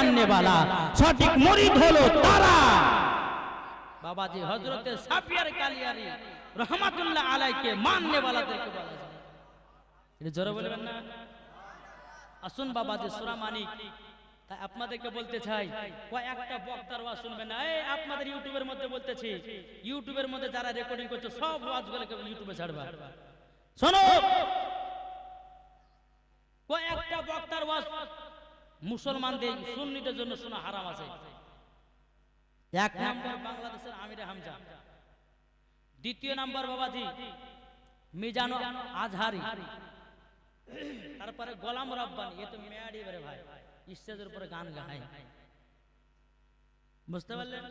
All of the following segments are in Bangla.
মাননেওয়ালা সঠিক মরিদ হলো তারা। বাবাজি হজরতে সাফিয়ার কালিয়ারি রহমাতুল্লাহ আলাইকে মাননেওয়ালাদেরকে বলা এটা জোরে বলবেন না? আসুন বাবাজি মানিক। তাই আপনাদেরকে বলতে চাই বক্তার ওয়াজ না? এই, আপনাদের ইউটিউবের মধ্যে বলতেছি, ইউটিউবের মধ্যে যারা রেকর্ডিং করছে, সব ওয়াজগুলোকে ইউটিউবে ছাড়বা। শোনো, কয়েকটা বক্তার ওয়াজ মুসলমানদের সুন্নিদের জন্য শোনা হারাম আছে। এক নম্বর বাংলাদেশের আমিরে হামজা। দ্বিতীয় নাম্বার বাবাজি মিজানো আজহারি। তারপরে গোলাম রব্বানি এ তো মেয়ারি বেরে ভাই স্টেজের উপরে গান গায়। বুঝতে পারলেন?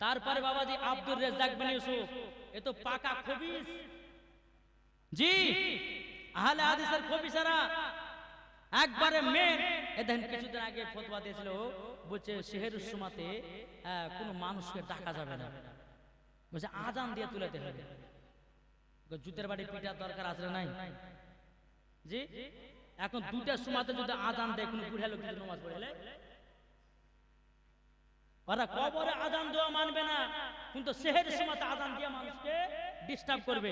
তারপরে বাবাজি আব্দুর রেজাক বিন ইউসুফ এ তো পাকা খবিস। জি আহলে হাদিসের খবিসারা একবারে মেন এ দেখেন কিছুদিন আগে ফতোয়া দিয়েছিল বলছে শেহেরুস সুমাতে কোনো মানুষকে ডাকা যাবে না। বলছে আজান দিয়ে তুলাতে হবে। জুতের বাড়ি পিটার দরকার আছে না নাই? জি? এখন দুটার সময়তে যদি আজান দেয় কোনো বুড়া লোক যদি নামাজ পড়ে ওরা কবরে আজান দেওয়া মানবে না। কিন্তু সেহের সময়তে আজান দিয়ে মানুষকে ডিস্টার্ব করবে।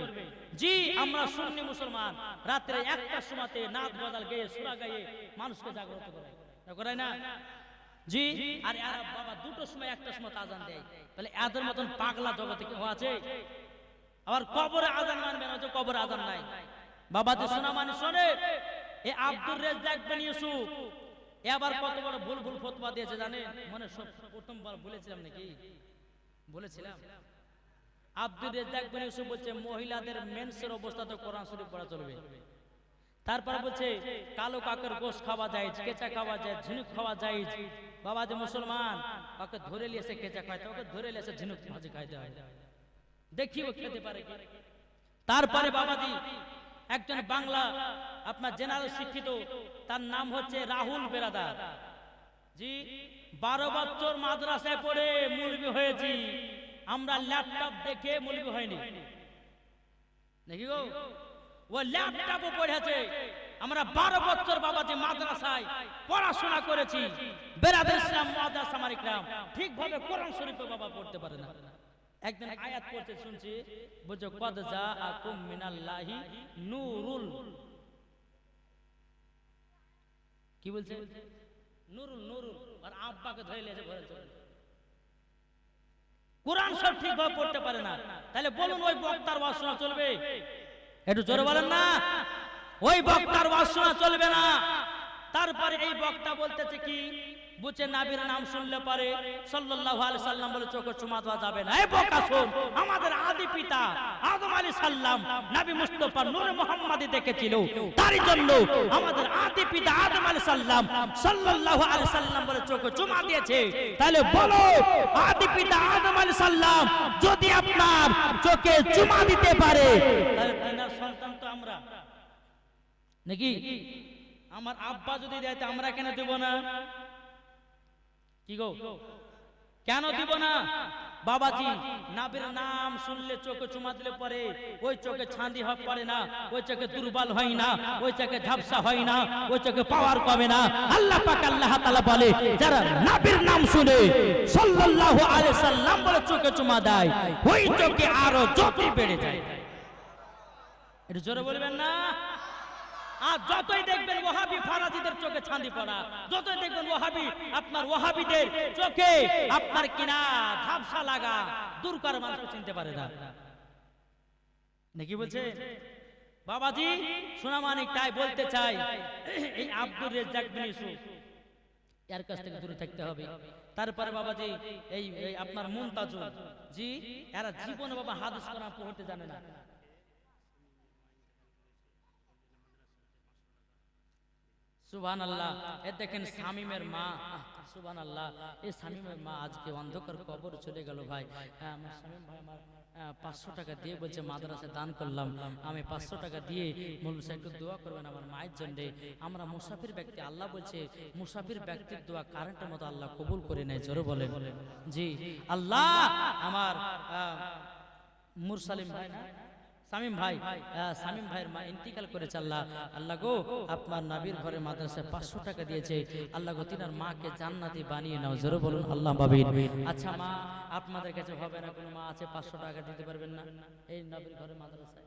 জি, আমরা সুন্নি মুসলমান। রাত্রে একটার সময়তে নাচ বদল গেয়ে, সুরা গাইয়ে মানুষকে জাগ্রত করে করায় না? জি, আর বাবা দুটোর সময় একটার সময় আজান দেয়। তাহলে এদের মতন পাগলা জগতে কেউ আছে? আবার কবরে আজান মানবে না, যে কবরে আজান নাই। বাবা যে শোনা মানে শোনে, এ আব্দুর রেজ্জাক বিন ইউসুফ। এ আবার কত বড় ভুল ভুল ফতোয়া দিয়েছে জানেন? মনে সব প্রথমবার বলেছিলাম নাকি? বলেছিলাম, আব্দুর রেজ্জাক বিন ইউসুফ বলছে, মহিলাদের মেন্সের অবস্থাতে কোরআন শরীফ পড়া চলবে। তারপর বলছে, কালো কাকের গোশ খাওয়া যায়, কেঁচা খাওয়া যায়, ঝিনুক খাওয়া যায়। বাবা যে মুসলমান ওকে ধরে লিয়েছে কেঁচা খাইতে ওকে ধরে লিয়েছে ঝিনুক ভাজি খাইতে হয় দেখি ও খেতে পারে তারপরে বাবাজি, একজন বাংলা, আপনার জেনারেল শিক্ষিত, তার নাম হচ্ছে রাহুল বেরাদার। বারো বছর মাদ্রাসায় পড়ে মুলবি হয়েছি। আমরা ল্যাপটপ দেখে মুলবি হয়নি। দেখি গো ও ল্যাপটপও পড়েছে। আমরা বারো বছর বাবাজি মাদ্রাসায় পড়াশোনা করেছি। ঠিকভাবে বাবা পড়তে পারে না। একদিন শুনছি। কি বলছে? নুরুল নুরুল, আর আব্বাকে ধরে লেছে ঘরে চলে কোরআন সব ঠিকভাবে পড়তে পারে না। তাহলে বলুন, ওই বক্তার শোনা চলবে? একটু জোরে বলেন না। ওই বক্তার শোনা চলবে না। তারপরে এই বক্তা বলতেছে কি? বুঝে নাবির নাম শুনলে পারে সাল্লাল্লাহু আলাইহি সাল্লাম বলে, চোখে চুমা দেওয়া যাবে না। এই বোকা শোন, আমাদের আদি পিতা আদম আলাইহিস সালাম, নবী মুস্তাফা নূর মুহাম্মাদি দেখেছিল। তারই জন্য আমাদের পিতা আদম আলাইহিস সালাম সাল্লাল্লাহু আলাইহি সাল্লাম বলে চোখে চুমা দিয়েছে। তাহলে বলো আদি পিতা আদম আলাইহিস সালাম যদি আপনার চোখে চুমা দিতে পারে তাহলে তিনার সন্তান তো আমরা। নাকি? আমার আব্বা যদি দেয় তা আমরা কেন দেব না? কি গো? কেন দিব না? বাবাজি নাবির নাম শুনলে চোখে চুমা দিলে পরে ওই চোখে ছান্দি হওয়া পারে না ওই চোখে দুর্বল হয় না ওই চোখে ঝাপসা হয় না ওই চোখে পাওয়ার কমে না। আল্লাহ পাক আল্লাহ তাআলা বলে যারা নাবির নাম শুনে সাল্লাল্লাহু আলাইহি সাল্লাম বলে চোখে চুমা দেয় ওই চোখে আরও জ্যোতি বেড়ে যায়। এটা জোরে বলবেন না? আর যতই দেখবেন ওহাবি ফারাজিদের চোখে ছান্দি পড়া, যতই দেখবেন ওহাবি আপনার ওহাবিদের চোখে আপনার কিনা ঝাপসা লাগা, দূর করে মানুষ চিনতে পারে না। নাকি বলছে? বাবাজি, সোনামানিক তাই বলতে চাই, এই আব্দুর রেজ্জাক বিন ইউসুফ, এর কাছ থেকে দূরে থাকতে হবে। তারপরে বাবাজি, এই আপনার মুনতাজুল জি, এরা জীবনে বাবা হাদিস কোরআন পড়তে জানে না। সুবহান আল্লাহ এ দেখেন শামিমের মা। সুবান আল্লাহ এই শামিমের মা আজকে অন্ধকার কবর চলে গেল ভাই। হ্যাঁ, পাঁচশো টাকা দিয়ে বলছে মাদ্রাসে দান করলাম। আমি পাঁচশো টাকা দিয়ে মূল একটু দোয়া করবেন আমার মায়ের জন্য। আমরা মুসাফির ব্যক্তি আল্লাহ বলছে মুসাফির ব্যক্তির দোয়া কারেন্টের মতো আল্লাহ কবুল করে নেয়। জোরে বলে জি আল্লাহ! আমার মুরসালিম ভাই না? সামিম ভাই সামিম ভাইয়ের মা ইন্তিকাল করেছে আল্লাহ। আল্লাহ গো, আপনার নাবির ঘরে মাদ্রাসায় পাঁচশো টাকা দিয়েছে। আল্লাহ গো, তিনার মাকে জান্নাতি বানিয়ে নাও। জোরে বলুন, আল্লাহ বাবিন আচ্ছা মা, আপনাদের কাছে হবে না, কোনো মা আছে, পাঁচশো টাকা দিতে পারবেন না? এই নাবির ঘরে মাদ্রাসায়।